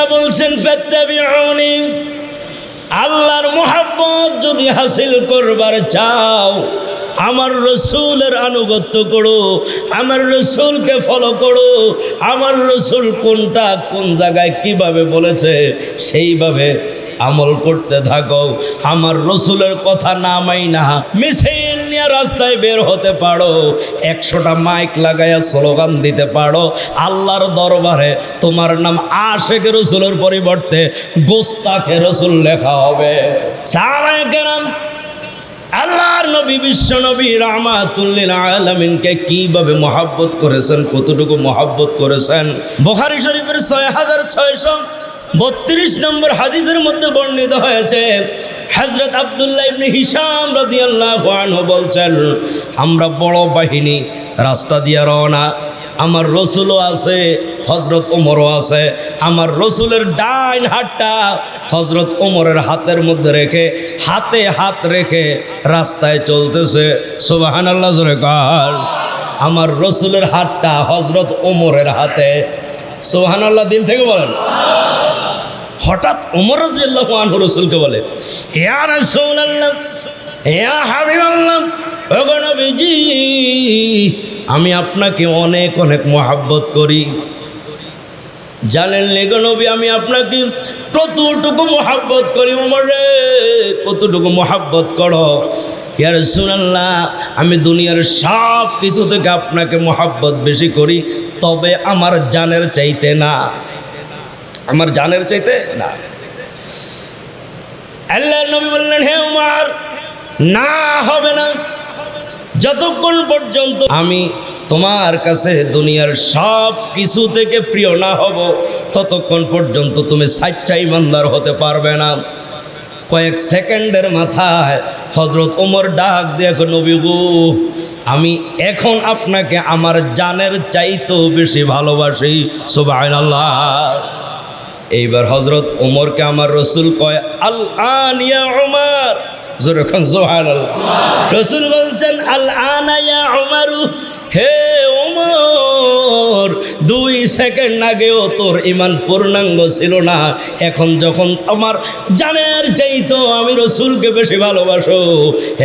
আল্লাহ বলছেন আল্লাহর মোহাম্মত যদি হাসিল করবার চাও, আমার রসুলের আনুগত্য করো, আমার রসুলকে ফলো করো, আমার রসুল কোনটা, কোন জায়গায় কীভাবে বলেছে, সেইভাবে আমল করতে থাকো। আমার রসুলের কথা না মাই না মিছিল নিয়ে রাস্তায় বের হতে পারো। একশোটা মাইক লাগাইয়া স্লোগান দিতে পারো। আল্লাহর দরবারে তোমার নাম আশেখ রসুলের পরিবর্তে গোস্তাখে রসুল লেখা হবে। আল্লাহর নবী, বিশ্ব নবী রাহমাতুল্লিল আলামিনকে কীভাবে মহাব্বত করেছেন, কতটুকু মহাব্বত করেছেন? বোখারি শরীফের ছয় হাজার ছয়শো বত্রিশ নম্বর হাদিসের মধ্যে বর্ণিত হয়েছে হজরত আবদুল্লাহ ইবনে হিসাম রাদিয়াল্লাহু বলছেন, আমরা বড় বাহিনী, রাস্তা দিয়ে রওনা, আমার রসুলও আছে হজরত ওমরও আছে, আমার রসুলের ডাইন হাতটা হজরত ওমরের হাতের মধ্যে রেখে, হাতে হাত রেখে রাস্তায় চলতেছে। সুবাহান আল্লাহ জোরে আমার রসুলের হাতটা হজরত ওমরের হাতে। সুবাহান আল্লাহ দিল থেকে বলেন। হঠাৎ ওমর রাজিয়াল্লাহ আনহু রসুলকে বলে আমি আপনাকে অনেক অনেক মহাব্বত করি। জানেন লেগো নবী, আমি আপনাকে কতটুকু মহাব্বত করি ওমর রে, কতটুকু মহাব্বত করো। ইয়ার সুনাল্লাহ আমি দুনিয়ার সব কিছু থেকে আপনাকে মহাব্বত বেশি করি, তবে আমার জানের চাইতে না। আমার জানের চাইতে না। আল্লাহ নবী বললেন, হে উমার, না হবে না। যতক্ষণ পর্যন্ত আমি তোমার কাছে দুনিয়ার সব কিছু থেকে প্রিয় না হব, ততক্ষণ পর্যন্ত তুমি সাচ্চা ইমানদার হতে পারবে না। কয়েক সেকেন্ডের মাথায় হজরত ওমর ডাক দেখো নবী গো, আমি এখন আপনাকে আমার জানের চাইতেও বেশি ভালোবাসি সুবাহ আল্লাহ এইবার হজরত ওমরকে আমার রসুল কয় আল আনিয়া ওমর যেরকম সোহান রসুল বলছেন আল আনায়া ওমারু হে ওমর দুই সেকেন্ড আগেও তোর ইমান পূর্ণাঙ্গ ছিল না। এখন যখন আমার জানের চাইতো আমি রসুলকে বেশি ভালোবাসো,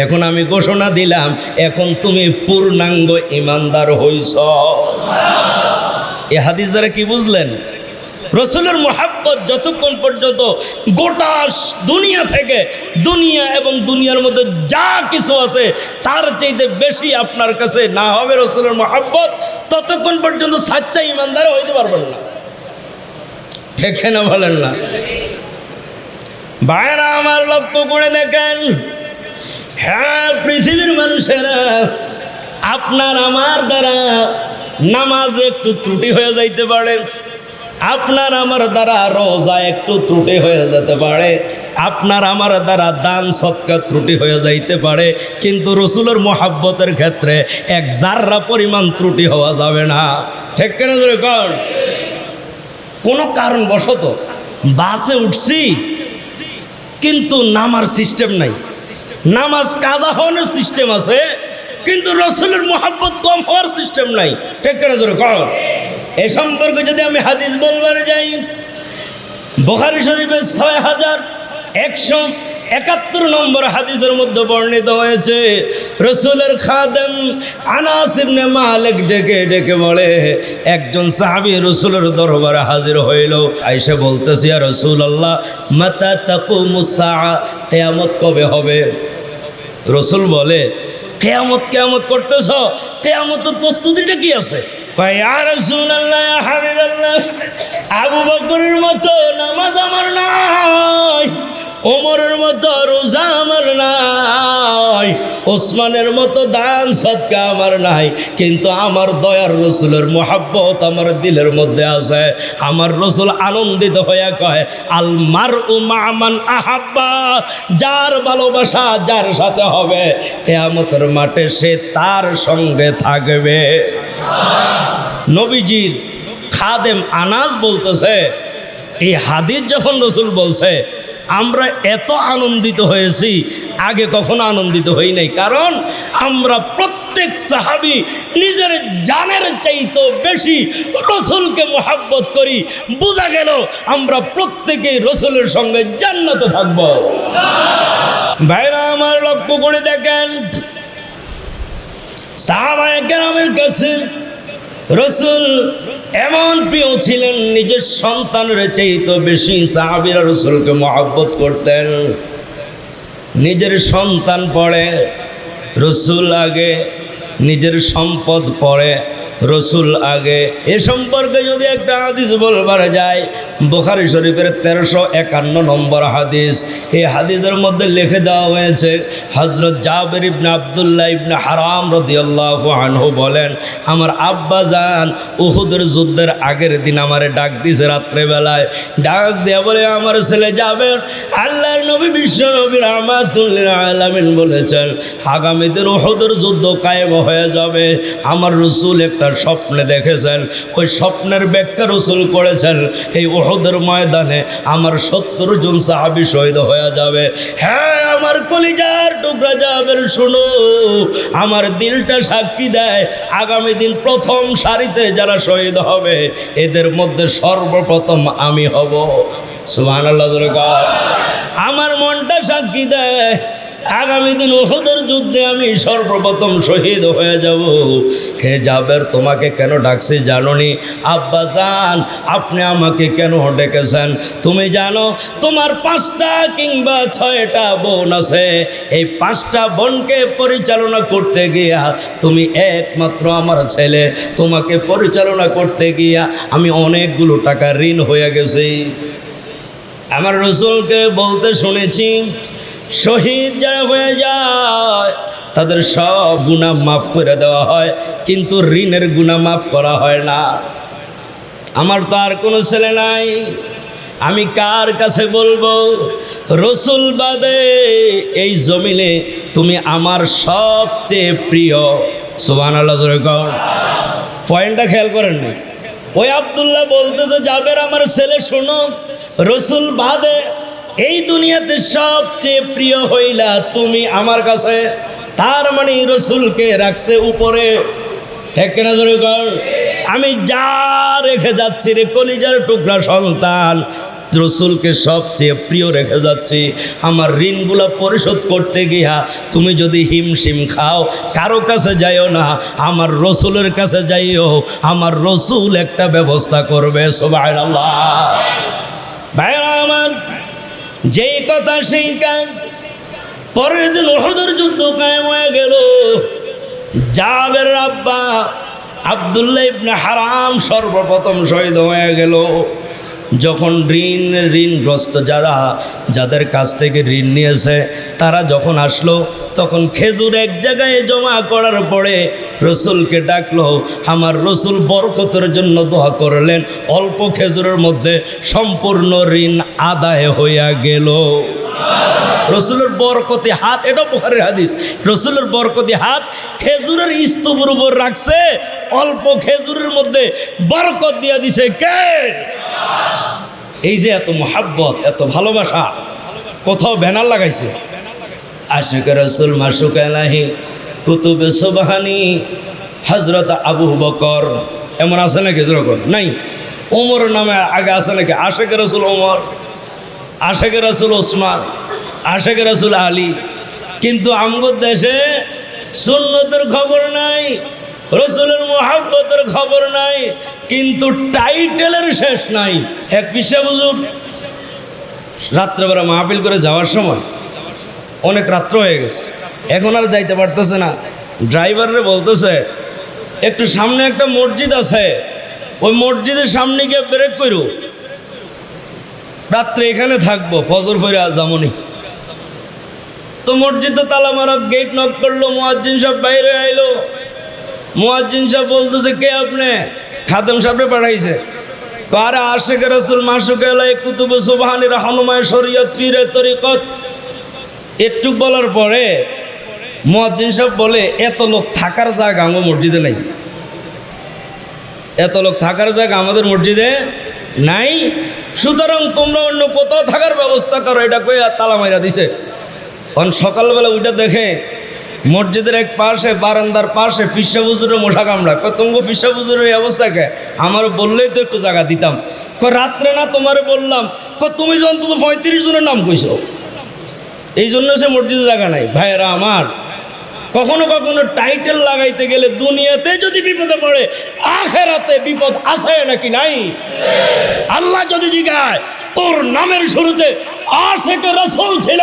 এখন আমি ঘোষণা দিলাম, এখন তুমি পূর্ণাঙ্গ ইমানদার হইছ। এ হাদিস দ্বারা কি বুঝলেন? রসুলের মোহাব্বত যতক্ষণ পর্যন্ত গোটা দুনিয়া থেকে, দুনিয়া এবং দুনিয়ার মধ্যে যা কিছু আছে, তার চাইতে বেশি আপনার কাছে না হবে রসুলের মোহাব্বত, ততক্ষণ পর্যন্ত সাচ্চা ইমানদার হইতে পারবেন না। ঠিক না বলেন না? ভাইরা আমার লক্ষ্য করে দেখেন হ্যাঁ পৃথিবীর মানুষেরা, আপনার আমার দ্বারা নামাজ একটু ত্রুটি হয়ে যাইতে পারে। আপনার আমার দ্বারা রোজা একটু ত্রুটি হয়ে যেতে পারে। আপনার আমার দ্বারা দান সৎকার ত্রুটি হয়ে যাইতে পারে। কিন্তু রসুলের মোহাব্বতের ক্ষেত্রে এক জাররা পরিমাণ ত্রুটি হওয়া যাবে না। ঠিক কেন ধরে কর কোনো কারণবশত বাসে উঠছি, কিন্তু নামার সিস্টেম নাই। নামাজ কাজা হওয়ানোর সিস্টেম আছে, কিন্তু রসুলের মোহাব্বত কম হওয়ার সিস্টেম নাই। ঠিক কেন ধরে কর এ সম্পর্কে যদি আমি হাদিস বলবার যাই, বোখারি শরীফের ছয় হাজার একশো একাত্তর নম্বর হাদিসের মধ্যে বর্ণিত হয়েছে, রসুলের খাদেম আনাস ইবনে মালিক ডেকে ডেকে বলে, একজন সাহাবি রসুলের দরবারে হাজির হইল। আইসে বলতেছি আর রসুল আল্লাহ মাতা তাকু মুসা কেয়ামত কবে হবে? রসুল বলে, কেয়ামত কেয়ামত করতেছ? কেয়ামতের প্রস্তুতিটা কি আছে? কয়, "ইয়া রাসূলুল্লাহ, ইয়া হাবিবাল্লাহ, আবু বকরের মতো নামাজ আমার নাই। ওমরের মতো রোজা আমার নাই, ওসমানের মতো দান সৎকা আমার নাই, কিন্তু আমার দয়ার রসুলের মোহাব্বত আমার দিলের মধ্যে আছে। আমার রসুল আনন্দিত হয়ে কয়, আল মার উ মামান আহাব্বা, যার ভালোবাসা যার সাথে হবে, কেয়ামতের মাঠে সে তার সঙ্গে থাকবে। নবীজির খাদেম আনাজ বলতেছে, এই হাদিস যখন রসুল বলছে আমরা এত আনন্দিত হয়েছি, আগে কখনো আনন্দিত হই নাই। কারণ আমরা প্রত্যেক সাহাবি নিজের জানের চাইতো বেশি রসুলকে মোহাব্বত করি। বোঝা গেল আমরা প্রত্যেকেই রসুলের সঙ্গে জান্নাতে থাকব। ভাইরা, আমার লক্ষ্য করে দেখেন। সাহাবায়ে কেরামের কাছে রসুল এমন প্রিয় ছিলেন, নিজের সন্তানের চাইতো বেশি সাহাবিরা রসুলকে মহাব্বত করতেন। নিজের সন্তান পড়ে, রসুল আগে নিজের সম্পদ পড়ে। রসুল আগে। এ সম্পর্কে যদি একটা হাদিস বলবার যায়, বোখারি শরীফের তেরোশো একান্ন নম্বর হাদিস। এই হাদিসের মধ্যে লিখে দেওয়া হয়েছে হজরত জাবের ইবনে আবদুল্লাহ ইবনে হারাম রদিয়াল্লাহ আনহু বলেন, আমার আব্বা যান, উহুদের যুদ্ধের আগের দিন আমারে ডাক দিছে রাত্রেবেলায়। ডাক দিয়ে বলে, আমার ছেলে যাবেন আল্লাহর নবী বিশ্ব নবী রহমাতুল্লিল আলামিন বলেছেন, আগামী দিন উহুদের যুদ্ধ কায়েম হয়ে যাবে। আমার রসুল একটা স্বপ্নে দেখেছেন, ওই স্বপ্নের ব্যাখ্যা রসুল করেছেন, এই উহুদের ময়দানে আমার সত্তর জন সাহাবি শহীদ হয়ে যাবে। হ্যাঁ আমার কলিজার টুকরা যাবেন শুনো, আমার দিলটা সাক্ষী দেয়, আগামী দিন প্রথম সারিতে যারা শহীদ হবে, এদের মধ্যে সর্বপ্রথম আমি হব। আল্লাহ আমার মনটা সাক্ষী দেয় আগামী দিন ওষুধের যুদ্ধে আমি সর্বপ্রথম শহীদ হয়ে যাব। হে যাবের তোমাকে কেন ডাকছি জাননি? আব্বা যান আপনি আমাকে কেন ডেকেছেন? তুমি জানো, তোমার পাঁচটা কিংবা ছয়টা বোন আছে। এই পাঁচটা বোনকে পরিচালনা করতে গিয়া তুমি একমাত্র আমার ছেলে। তোমাকে পরিচালনা করতে গিয়া আমি অনেকগুলো টাকা ঋণ হয়ে গেছি। আমার রসুলকে বলতে শুনেছি শহীদ যারা হয়ে যায়, তাদের সব গুণা মাফ করে দেওয়া হয়, কিন্তু ঋণের গুণা মাফ করা হয় না। আমার তো আর কোনো ছেলে নাই। আমি কার কাছে বলব? রসুল বাদে এই জমিনে তুমি আমার সবচেয়ে প্রিয়। সুবান আল্লাহ পয়েন্টটা খেয়াল করেন না। ওই আবদুল্লাহ বলতেছে যাবের আমার ছেলে, শোনো, রসুল বাদে এই দুনিয়াতে সবচেয়ে প্রিয় হইলা তুমি আমার কাছে। তার মানে রসুলকে রাখছে উপরে? আমি যা রেখে যাচ্ছি রে, কলিজার টুকরা সন্তান, রসুলকে সবচেয়ে প্রিয় রেখে যাচ্ছি। আমার ঋণগুলো পরিশোধ করতে গিয়া তুমি যদি হিমশিম খাও, কারও কাছে যাইও না, আমার রসুলের কাছে যাইও। আমার রসুল একটা ব্যবস্থা করবে সবাই আল্লাহ যেই কথা সেই কাজ। পরের দিন ওহদের যুদ্ধ কায়েম হয়ে গেল। জাবের আব্বা আবদুল্লাহ ইবনে হারাম সর্বপ্রথম শহীদ হয়ে গেল। যখন ঋণ, ঋণগ্রস্ত যারা, যাদের কাছ থেকে ঋণ নিয়েছে, তারা যখন আসলো, তখন খেজুর এক জায়গায় জমা করার পরে রসুলকে ডাকলো, আমার রসুল বরকতের জন্য দোয়া করলেন। অল্প খেজুরের মধ্যে সম্পূর্ণ ঋণ আদায় হইয়া গেল। রসুলের বরকতি হাত, এটা পোখারের হাদিস। রসুলের বরকতি হাত খেজুরের স্তূপের উপর রাখছে, অল্প খেজুরের মধ্যে বরকত দিয়া দিছে কে? এই যে এত মোহাব্বত, এত ভালোবাসা, কোথাও ব্যানার লাগাইছে? আশেখ রসুল মাসুক এলাহি কুতুবে সুবাহানি হজরত আবু বকর, এমন আছে নাকি যেরকম নাই। ওমর নামে আগে আছে নাকি? আশেখ রসুল ওমর আশেখ রসুল ওসমান আশেখ রসুল আলী। কিন্তু আমগর দেশে সুন্নতের খবর নাই। রসুলের মোহাব্বতের খবর নাই, কিন্তু টাইটেলের শেষ নাই। এক পিসা বুঝুন রাত্রেবেলা মাহফিল করে যাওয়ার সময় অনেক রাত্র হয়ে গেছে। এখন আর যাইতে পারতেছে না। ড্রাইভাররে বলতেছে, একটু সামনে একটা মসজিদ আছে, ওই মসজিদের সামনে গিয়ে ব্রেক করো রাত্রে এখানে থাকব, ফজর ফেরা যেমনই তো মসজিদে তালা মারা গেট নক করল, মোয়াজ্জিন সব বাইরে আইলো। মোয়াজ্জিন সাহেব বলতেছে, কে আপনি? খাদেম সাহেবরে পাঠাইছে। কারে আশেখ রসুল, মাসুক কুতুব সুবাহানি রহনুমায় শরীয়ত ফিরে তরিকত? একটু বলার পরে মোয়াজ্জিন সাহেব বলে, এত লোক থাকার জায়গা আমার মসজিদে নেই। এত লোক থাকার জায়গা আমাদের মসজিদে নাই। সুতরাং তোমরা অন্য কোথাও থাকার ব্যবস্থা করো। এটা কয়ে তালা মাইরা দিছে। কারণ সকালবেলা ওইটা দেখে মসজিদের এক পাশে, বারান্দার পাশে ফিসা হুজুরের মশা কামড়া। তোমাকে ফিসা হুজুরের এই অবস্থাকে আমার বললেই তো একটু জায়গা দিতাম। কয়, রাত্রে না তোমারে বললাম। কয়, তুমি যে অন্তত পঁয়ত্রিশ জনের নাম কইছো? এই জন্য সে মসজিদে জায়গা নাই। ভাইয়েরা আমার, কখনো কখনো টাইটেল লাগাইতে গেলে দুনিয়াতে যদি বিপদে পড়ে, আখেরাতে বিপদ আছে নাকি নাই? আল্লাহ যদি জিগায় তোর নামের শুরুতে আশেক রসুল ছিল।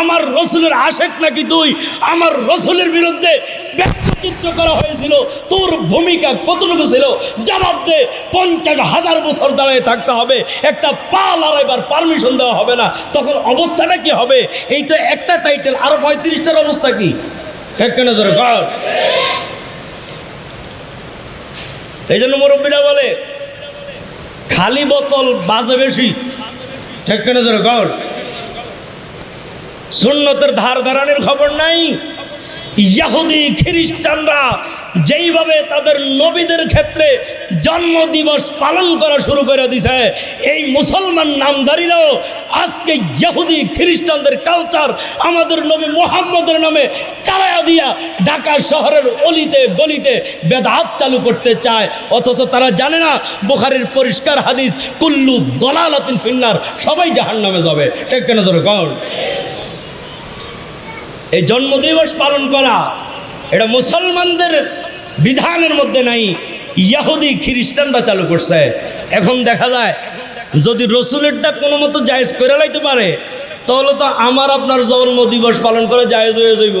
আমার রসুলের আশেক নাকি তুই? আমার রসুলের বিরুদ্ধে ব্যক্তিচিত্র করা হয়েছিল। তোর ভূমিকা কতটুকু ছিল? জবাব দে। পঞ্চাশ হাজার বছর দাঁড়িয়ে থাকতে হবে। একটা পা লড়াইবার পারমিশন দেওয়া হবে না। তখন অবস্থাটা কি হবে? এই তো একটা টাইটেল আরও পঁয়ত্রিশটার অবস্থা কি? এই জন্য মুরব্বীরা বলে, খালি বোতল বাজে বেশি। ঠিক না জোরে কর? সুন্নতের ধার ধারানির খবর নাই। ইয়াহুদি খ্রিস্টানরা যেইভাবে তাদের নবীদের ক্ষেত্রে জন্মদিবস পালন করা শুরু করে দিছে, এই মুসলমান নামধারীরাও আজকে ইহুদি খ্রিস্টানদের কালচার আমাদের নবী মোহাম্মদের নামে চালায়া দিয়া ঢাকা শহরের অলিতে গলিতে বেদাত চালু করতে চায়। অথচ তারা জানে না, বোখারির পরিষ্কার হাদিস, কুল্লু দলালাতিন ফিন্নার, সবাই জাহান নামে যাবে। ঠিক কেন ধরে কর এই জন্মদিবস পালন করা এটা মুসলমানদের বিধানের মধ্যে নাই, ইয়াহুদি, খ্রিস্টানরা চালু করছে। এখন দেখা যায়, যদি রসুলেরটা কোনো মতো জায়েজ করে লাইতে পারে, তাহলে তো আমার আপনার জন্ম দিবস পালন করে জায়েজ হয়ে যাইব।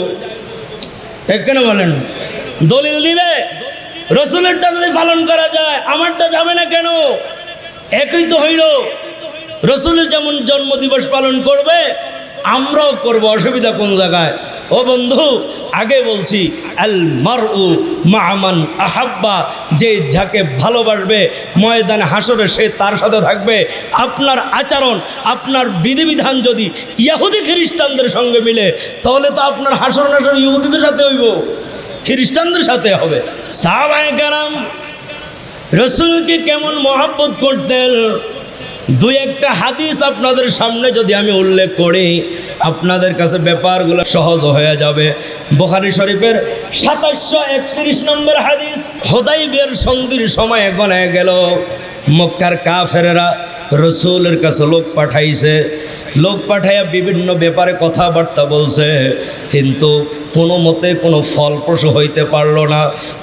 ঠিক কেন বলেন? দলিল দিবে, রসুলেরটা যদি পালন করা যায়, আমারটা যাবে না কেন? একই তো হইল রসুলের যেমন জন্মদিবস পালন করবে আমরাও করব অসুবিধা কোন জায়গায়? ও বন্ধু, আগে বলছি, আল মার উ মাহমান আহাব্বা, যে যাকে ভালোবাসবে, ময়দানে হাসরে সে তার সাথে থাকবে। আপনার আচরণ, আপনার বিধিবিধান যদি ইয়াহুদি খ্রিস্টানদের সঙ্গে মিলে, তাহলে তো আপনার হাসর নাসর ইহুদিদের সাথে হইব। খ্রিস্টানদের সাথে হবে। সাহাবায়ে কারাম, রসুলকে কেমন মহাব্বত করতেন? দুই একটা হাদিস আপনাদের সামনে যদি আমি উল্লেখ করি, আপনাদের কাছে ব্যাপারগুলো সহজ হয়ে যাবে। বোখারি শরীফের সাতাশশো একত্রিশ নম্বর হাদিস হোদাইবের সন্ধির সময় গনে গেল। মক্কার কাফেরেরা রসুলের কাছে লোক পাঠাইছে। লোক পাঠাইয়া বিভিন্ন ব্যাপারে কথাবার্তা বলছে, কিন্তু কোনো মতে কোনো ফলপ্রসূ হইতে পারল না।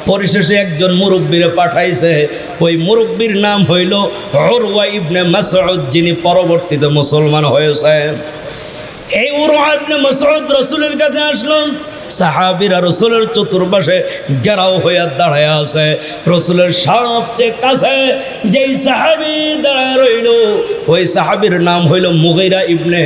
পরিশেষে একজন মুরব্বীরে পাঠাইছে, ওই মুরব্বীর নাম হইল অরওয়া ইবনে মাসউদ, যিনি পরবর্তীতে মুসলমান হয়েছে এই উরওয়া ইবনে মাসউদ রসুলের কাছে আসলো সাহাবিরা রসুলের চতুর্পাশে গেরাও হইয়া দাঁড়ায় আছে। রসুলের সবচেয়ে কাছে যেই সাহাবি দাঁড়ায় রইল, ওই সাহাবির নাম হইল মুগিরা ইবনে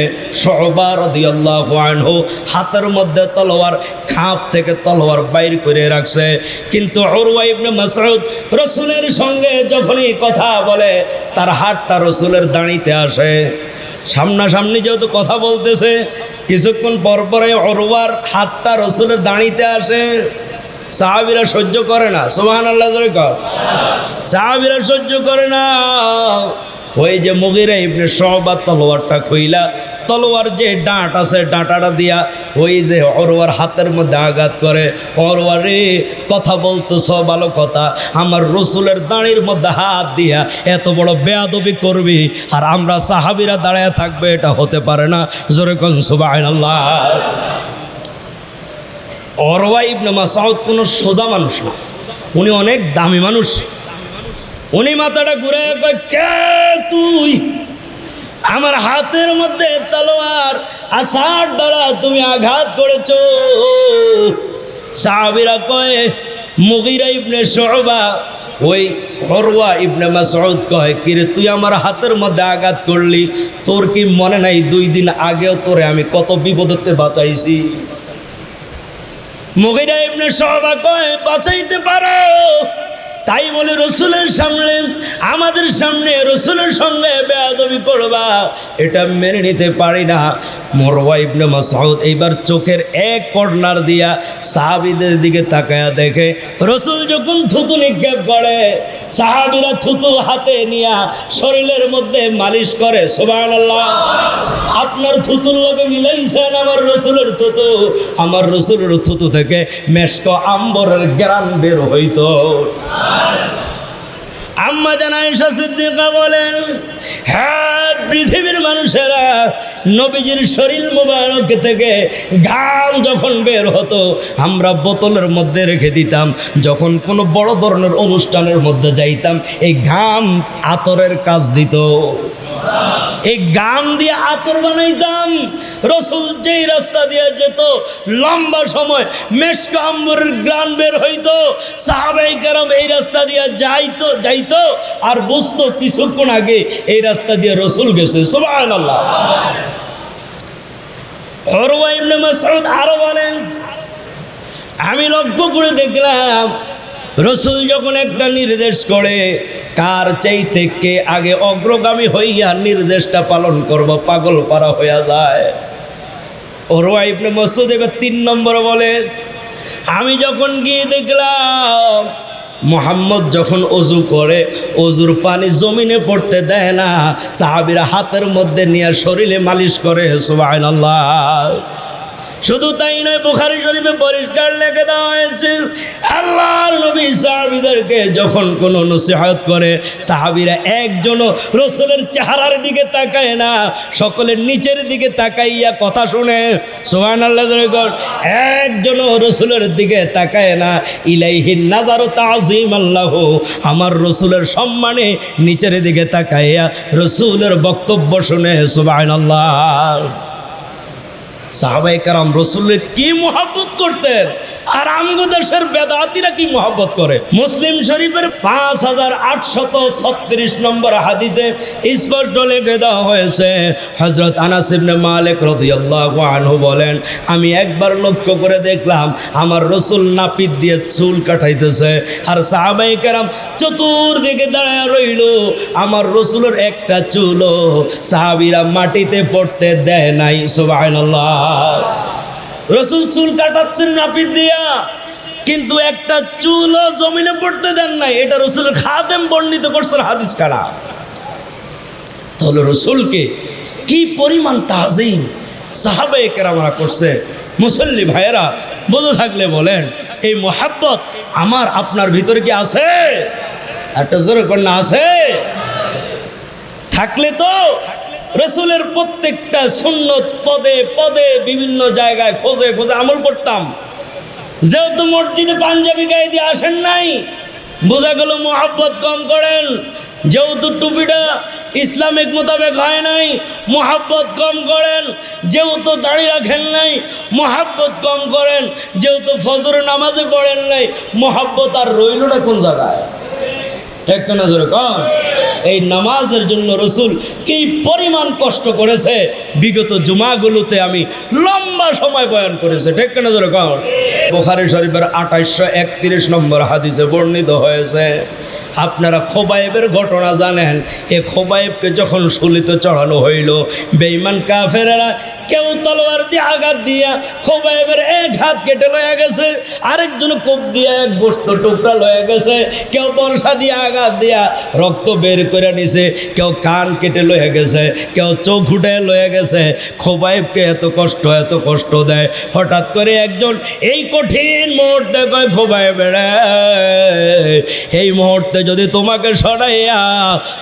আনহু। হাতের মধ্যে তলোয়ার, খাপ থেকে তলোয়ার বাইর করে রাখছে। কিন্তু অরুয়া ইবনে মাসউদ রসুলের সঙ্গে যখনই কথা বলে, তার হাতটা রসুলের দাঁড়িতে আসে। সামনাসামনি যেহেতু কথা বলতেছে, কিছুক্ষণ পরপরে অরুবার হাতটা রসুলের দাঁড়িতে আসে। সাহাবিরা সহ্য করে না। সোহান আল্লাহ সাহাবিরা সহ্য করে না। ওই যে মুগিরা ইবনে সহবা তলোয়ারটা খুইলা, তলোয়ার যে ডাঁট আছে ডাঁটাটা দিয়া ওই যে অরোয়ার হাতের মধ্যে আঘাত করে অরোয়ারে কথা বলতেছ, ভালো কথা। আমার রসুলের দাঁড়ির মধ্যে হাত দিয়া এত বড় বেয়াদবি করবি, আর আমরা সাহাবিরা দাঁড়ায় থাকবে, এটা হতে পারে না। জোরে কন সুবাহ অরওয়া ইবনে মাসাউদ কোনো সোজা মানুষ না। উনি অনেক দামি মানুষ। উনি মাথাটা ঘুরে কে তুই? আমার হাতের মধ্যে তলোয়ার আর আষাঢ় দ্বারা তুমি আঘাত করেছ। সাহাবিরা কয়, মুগিরা ইবনে শোভা ওই হরওয়া ইবনে মাসউদ কয়, কিরে, তুই আমার হাতের মধ্যে আঘাত করলি? তোর কি মনে নাই দুই দিন আগেও তোরে আমি কত বিপদতে বাঁচাইছি? মুগিরা ইবনে শোভা কয়, বাঁচাইতে পারো। তাই বলে রসুলের সামনে, আমাদের সামনে রসুলের সঙ্গে বেয়াদবি করবা, এটা মেনে নিতে পারি না। মরওয়া ইবনে মাসউদ এইবার চোখের এক কর্নার দিয়া সাহাবিদের দিকে তাকায়া দেখে, রসুল যখন থুতু নিক্ষেপ করে, সাহাবিরা থুতু হাতে নিয়া শরীরের মধ্যে মালিশ করে সোবান আপনার থুতুর লোকে মিলাইছেন আমার রসুলের থুতু। আমার রসুলের থুতু থেকে মেশক আম্বরের গ্রাম বের হইতো। আম্মা জানা ঈশা সিদ্দিকা বলেন হ্যাঁ পৃথিবীর মানুষেরা নবীজির শরীর মোবারক থেকে ঘাম যখন বের হতো, আমরা বোতলের মধ্যে রেখে দিতাম, যখন কোনো বড় ধরনের অনুষ্ঠানের মধ্যে যাইতাম, এই ঘাম আতরের কাজ দিত। এই গাম দিয়ে আতর বানাইতাম। রসুল যেই রাস্তা দিয়ে যেত, লম্বা সময় মেশক আম্বরের গ্রান বের হইতো। সাহাবাই কারাম এই রাস্তা দিয়ে যাইতো যাইতো, আর বুঝতো কিছুক্ষণ আগে এই রাস্তা দিয়ে রসুল গেছে। সুবাহ আল্লাহ আরও বলেন, আমি লক্ষ্য করে দেখলাম রসুল যখন একটা নির্দেশ করে, কার চাইতে কে আগে অগ্রগামী হইয়া নির্দেশটা পালন করব, পাগল পারা হইয়া যায়। ওরওয়া ইবনে মসুদ এবার তিন নম্বর বলে, আমি যখন গিয়ে দেখলাম, মোহাম্মদ যখন অজু করে, অজুর পানি জমিনে পড়তে দেয় না, সাহাবিরা হাতের মধ্যে নিয়ে শরীরে মালিশ করে, সুবহানাল্লাহ। শুধু তাই নয়, বুখারি শরীফে পরিষ্কার লেখে দেওয়া হয়েছে, আল্লাহর নবী সাহাবিদেরকে যখন কোনো নসিহত করে, সাহাবিরা একজনও রসুলের চেহারার দিকে তাকায় না, সকলের নিচের দিকে তাকাইয়া কথা শুনে সোহান আল্লাহ একজনও রসুলের দিকে তাকায় না ইলাইহিন নাজারো তাজিম আল্লাহ, আমার রসুলের সম্মানে নিচের দিকে তাকাইয়া রসুলের বক্তব্য শুনে সোহান আল্লাহ সাহাবাই কারাম রসুলের কি মোহাব্বত করতেন? আর আমগো দেশের বেদাতিরা কি মোহাব্বত করে? মুসলিম শরীফের পাঁচ হাজার আটশত ছত্রিশ নম্বর হাদিসে স্পষ্ট লিখে দেওয়া হয়েছে হজরত আনাসিবনে মালিক রদিয়াল্লাহু বলেন, আমি একবার লক্ষ্য করে দেখলাম, আমার রসুল নাপিত দিয়ে চুল কাটাইতেছে, আর সাহাবাই কারাম চতুর্দিকে দাঁড়ায় রইল, আমার রসুলের একটা চুলও সাহাবিরা মাটিতে পড়তে দেয় নাই, সুবহানাল্লাহ। রসুল চুল কাটাচ্ছেন নাপিত দিয়া। কিন্তু একটা চুলও জমিনে পড়তে দেন নাই। এটা রসুল খাদেম বর্ণিত করছেন হাদিস কারা? তাহলে রসুলকে কি পরিমাণ তাজিম সাহাবে কেরামরা করছে? মুসল্লি ভাইয়েরা, বুঝে থাকলে বলেন, এই মোহাব্বত আমার আপনার ভিতরে কি আছে? একটা জোরে কন্যা আছে? থাকলে তো রসুলের প্রত্যেকটা সুন্নত পদে পদে বিভিন্ন জায়গায় খোঁজে খোঁজে আমল করতাম। যেহেতু মসজিদে পাঞ্জাবি গায়ে দিয়ে আসেন নাই, বোঝা গেল মোহাব্বত কম করেন। যেহেতু টুপিটা ইসলামিক মোতাবেক হয় নাই, মোহাব্বত কম করেন। যেহেতু দাঁড়িয়ে রাখেন নাই, মোহাব্বত কম করেন। যেহেতু ফজর নামাজে পড়েন নাই, মোহাব্বত আর রইলটা কোন জায়গায়। ঠিক না জোরে কন এই নামাজের জন্য রসুল কি পরিমাণ কষ্ট করেছে? বিগত জুমাগুলোতে আমি লম্বা সময় বয়ান করেছে। ঠিক না জোরে কন বোখারি শরীফের আঠাইশশো একত্রিশ নম্বর হাদিসে বর্ণিত হয়েছে, আপনারা খোবাইবের ঘটনা জানেন। এ খোবাইবকে যখন শুলিতে চড়ানো হইল বেইমান কাফেরেরা কেউ তলোয়ার দিয়ে আঘাত দিয়া খোবাইবের এক হাত কেটে লয়ে গেছে, আরেকজন কোপ দিয়ে এক বস্ত টুকরা লয়ে গেছে। কেউ বর্ষা দিয়ে আঘাত দিয়া রক্ত বের করে নিছে, কেউ কান কেটে লয়ে গেছে, কেউ চোখ উঠে লয়ে গেছে। খোবাইবকে এত কষ্ট এত কষ্ট দেয়। হঠাৎ করে একজন, এই কঠিন মুহূর্তে কয় খোবাইবের এই মুহূর্তে যদি তোমাকে সরাইয়া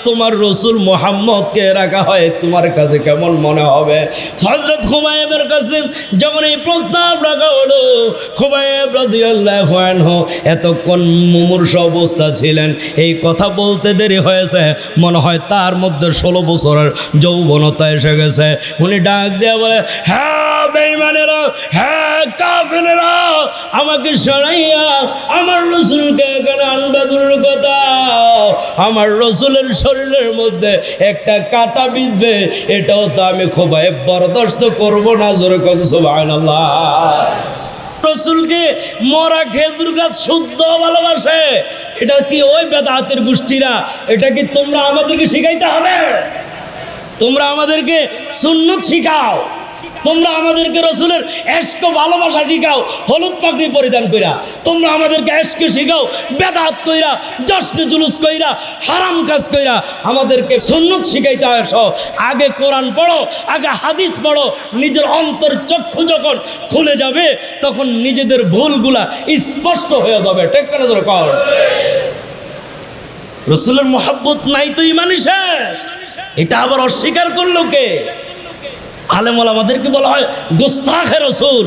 তোমার রসুল মোহাম্মদকে রাখা হয়, তোমার কাছে কেমন মনে হবে? খুবাইবের কাছে যখন এই প্রস্তাব রাখা হলো, খুবাইব রাদিয়াল্লাহু আনহু এতক্ষণ মুমূর্ষ অবস্থা ছিলেন। এই কথা বলতে দেরি হয়েছে। মনে হয় তার মধ্যে ষোলো বছরের যৌবনতা এসে গেছে। উনি ডাক দিয়ে বলে হ্যাঁ বেইমানেরা হ্যাঁ কাফেলেরা আমাকে সরাইয়া আমার রসুলকে এখানে আনবা দূরের কথা। আমার রসুলের শরীরের মধ্যে একটা কাটা বিঁধবে, এটাও তো আমি খোবাই বরদাস্ত করব না, জোরে কংস রসুলকে মরা খেজুর গাছ শুদ্ধ ভালোবাসে, এটা কি ওই বেদাতের গোষ্ঠীরা? এটা কি তোমরা আমাদেরকে শিখাইতে হবে? তোমরা আমাদেরকে সুন্নত শিখাও। তোমরা আমাদেরকে রসুলের এস্ক ভালোবাসা শিখাও, হলুদ পাগড়ি পরিধান কইরা। তোমরা আমাদেরকে এস্ক শিখাও, বেদাত কইরা জশ্ন জুলুস কইরা, হারাম কাজ কইরা আমাদেরকে সুন্নত শিখাইতে আসো আগে কোরআন পড়ো, আগে হাদিস পড়ো, নিজের অন্তর চক্ষু যখন খুলে যাবে, তখন নিজেদের ভুলগুলা স্পষ্ট হয়ে যাবে। ঠিক কেন তোর কর রসুলের মোহাব্বত নাই তো ইমানই শেষ। এটা আবার অস্বীকার করল কে? আলেমল আমাদেরকে বলা হয় গোস্তাখে রসুল।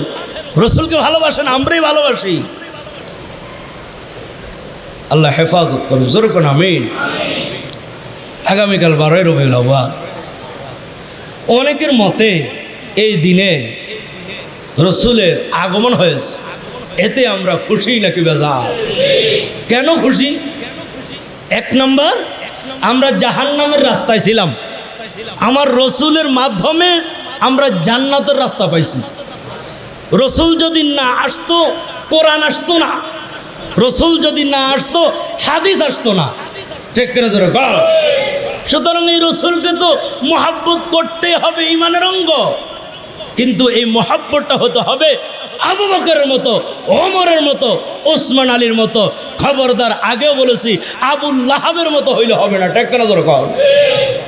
রসুলকে ভালোবাসেন, আমরাই ভালোবাসি। আল্লাহ হেফাজত করুন, জোর আমিন। আগামীকাল বারোই আব্বাল অনেকের মতে এই দিনে রসুলের আগমন হয়েছে। এতে আমরা খুশি নাকি বেজা কেন খুশি? এক নম্বর, আমরা জাহান নামের রাস্তায় ছিলাম। আমার রসুলের মাধ্যমে আমরা জান্নাতের রাস্তা পাইছি। রসুল যদি না আসতো, কোরআন আসতো না। রসুল যদি না আসতো, হাদিস আসতো না। ঠিক করে জোরে সুতরাং এই রসুলকে তো মোহাব্বত করতে হবে ইমানের অঙ্গ। কিন্তু এই মহাব্বতটা হতে হবে আবু বকরের মতো, ওমরের মতো, ওসমান আলীর মতো। খবরদার আগেও বলেছি, আবুল লাহাবের মতো হইলে হবে না। টেক কেন দরকার